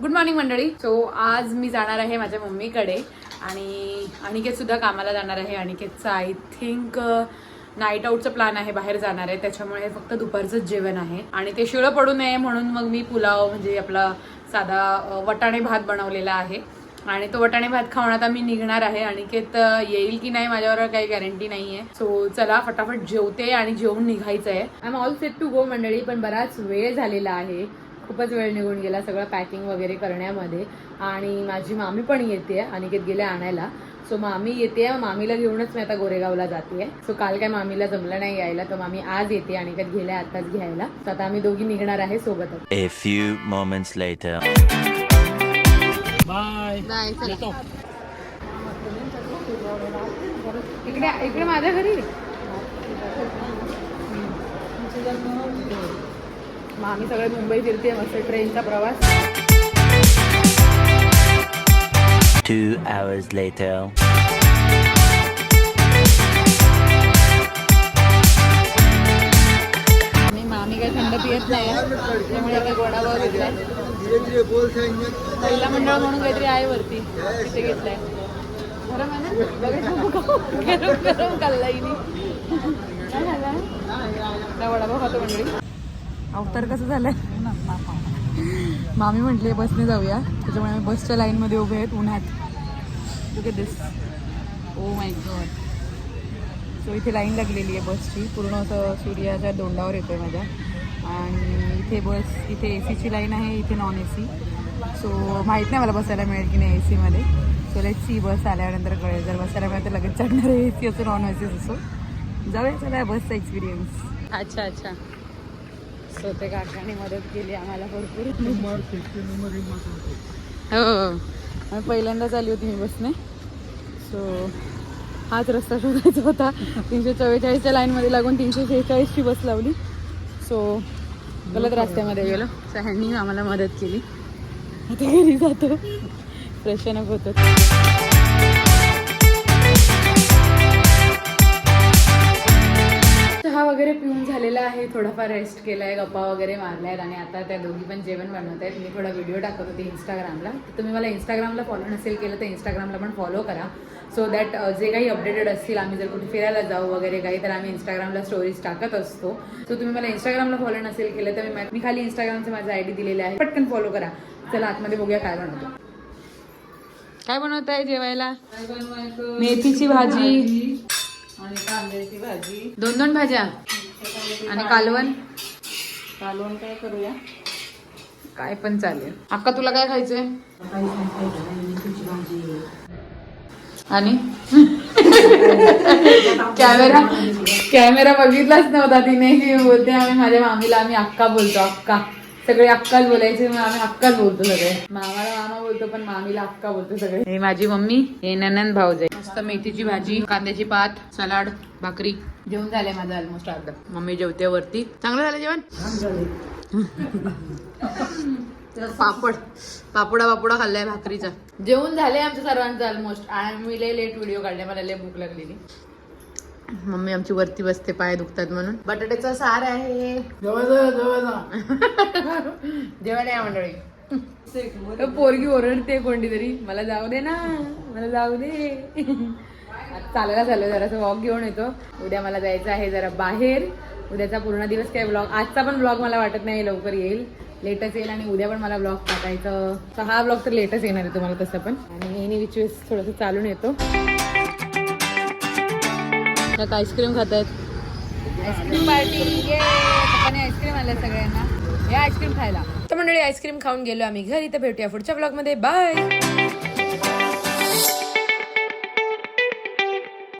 Good morning मंडळी. So आज मी जाणार आहे माझ्या मम्मीकडे आणि अनिकेत सुद्धा कामाला जाणार आहे. अनिकेतचं आय थिंक नाईट आऊटचं प्लॅन आहे बाहेर जाणार आहे. त्याच्यामुळे फक्त दुपारचंच जेवण आहे. आणि ते शिळं पडू नये म्हणून मग मी पुलाव म्हणजे आपला साधा वटाणे भात बनवलेला आहे. आणि तो वटाणे भात खाऊन आता मी निघणार आहे. अनिकेत येईल की नाही माझ्यावर काही गॅरंटी नाही आहे सो चला फटाफट जेवते आणि जेवून निघायचं आहे I am all set to go मंडळी पण बराच वेळ झालेला आहे. खूपच वेळ निघून गेला सगळं पॅकिंग वगैरे करण्यामध्ये. आणि माझी मामी पण येते अनिकेत गेले आणायला. सो मामी येते मामीला घेऊनच मी आता गोरेगावला जाते सो काल काय मामीला जमलं नाही यायला तर मामी आज येते अनिकेत गेल्या आताच घ्यायला. तर आता आम्ही दोघी निघणार आहे सोबतच. A few moments later. इकडे इकडे माझ्या घरी. मामी सगळे मुंबई फिरते मस्त ट्रेनचा प्रवास. Two hours later. मी मामी काही थंड पियत नाही त्यामुळे काही गोडावर घेतलाय मंडळ म्हणून काहीतरी आहे वरती तिथे घेतलाय. गरम आहे ना? गरम गरम वडापाव खातो मंडळी? अवतार कसं झालंय? मामी म्हटली बसने जाऊया. त्याच्यामुळे आम्ही बसच्या लाईनमध्ये उभे आहेत उन्हात. Okay this oh my god so इथे लाईन लागलेली आहे बसची. पूर्ण असं सूर्याच्या दोंडावर येतोय माझ्या. आणि इथे बस इथे ए सीची लाईन आहे इथे नॉन ए सी सो माहीत नाही मला बसायला मिळेल की नाही ए सीमध्ये सो लेट सी बस आल्यानंतर कळेल. जर बसायला मिळेल तर लगेच चढणार आहे. ए सी असो नॉन ए सी असो. जाऊया चला बसचा एक्सपिरियन्स अच्छा अच्छा. सो ते काकाने मदत केली आम्हाला भरपूर. हो. पहिल्यांदाच आली होती मी बसने. सो हाच रस्ता शोधायचा होता. तीनशे चव्वेचाळीसच्या लाईनमध्ये लागून तीनशे शेहेचाळीसची बस लावली. सो गलत रस्त्यामध्ये गेलो. सो ह्यांनी आम्हाला मदत केली. आता घरी जातो. फ्रेशन अप होतो. आहे थोडाफार रेस्ट केलाय गप्पा वगैरे मारल्या आहेत आणि आता त्या दोघी पण जेवण बनवत आहेत. मी थोडा व्हिडिओ टाकत होते इंस्टाग्रामला तर तुम्ही मला इंस्टाग्रामला फॉलो नसेल केलं तर इंस्टाग्रामला पण फॉलो करा. सो दॅट जे काही अपडेटेड असतील आम्ही जर कुठे फिरायला जाऊ वगैरे काही तर आम्ही इंस्टाग्रामला स्टोरीज टाकत असतो. सो तुम्ही मला इंस्टाग्रामला फॉलो नसेल केलं तर मी मी खाली इंस्टाग्रामचे माझा आय डी दिलेला आहे. पटकन फॉलो करा. चला आतमध्ये बघूया काय बनवतो. काय बनवत आहे जेवायला? मेथीची भाजी. आणि कांद्याची भाजी. दोन दोन भाज्या? आणि कालवण? कालवण काय करूया? काय पण चालेल. अक्का तुला काय खायचंय? आणि? कॅमेरा कॅमेरा बघितलाच नव्हता तिने. की बोलते आम्ही माझ्या मामीला आम्ही अक्का बोलतो अक्का. सगळे अक्काच बोलायचे मग आम्ही अक्काच बोलतो सगळे. मामाला मामा बोलतो पण मामीला अक्का बोलतो सगळे. हे माझी मम्मी हे ननंद भाऊजे. मस्त मेथीची भाजी कांद्याची पात सलाड भाकरी. जेवण झालंय माझं ऑलमोस्ट अर्ध. मम्मी जेवते वरती. चांगलं झालं जेवण? पापड. पापडा पापडा खाल्लाय भाकरीचा. जेवण झालंय आमचं सर्वांचं ऑलमोस्ट आणि मी लेट व्हिडिओ काढले मला लय भूक लागलेली. मम्मी आमची वरती बसते पाय दुखतात म्हणून. बटाट्याचा सार आहे. जेवण आहे मंडळी. पोरगी ओरडते कोणती तरी. मला जाऊ दे ना मला जाऊ दे. चालायला झालं जरासं वॉक घेऊन येतो. उद्या मला जायचं आहे जरा बाहेर. उद्याचा पूर्ण दिवस काय ब्लॉग आजचा पण ब्लॉग मला वाटत नाही लवकर येईल. लेटच येईल आणि उद्या पण मला ब्लॉग टाकायचं. हा ब्लॉग तर लेटच येणार आहे तुम्हाला तसं पण. आणि एनी विच वेस थोडंसं चालून येतो. त्यात आईस्क्रीम खात आहेत आईस्क्रीम पार्टी ये. पप्पाने आईस्क्रीम आल्या सगळ्यांना. या आईस्क्रीम खायला. तर मंडळी आईस्क्रीम खाऊन गेलो आम्ही. घरी तर भेटूया पुढच्या ब्लॉगमध्ये बाय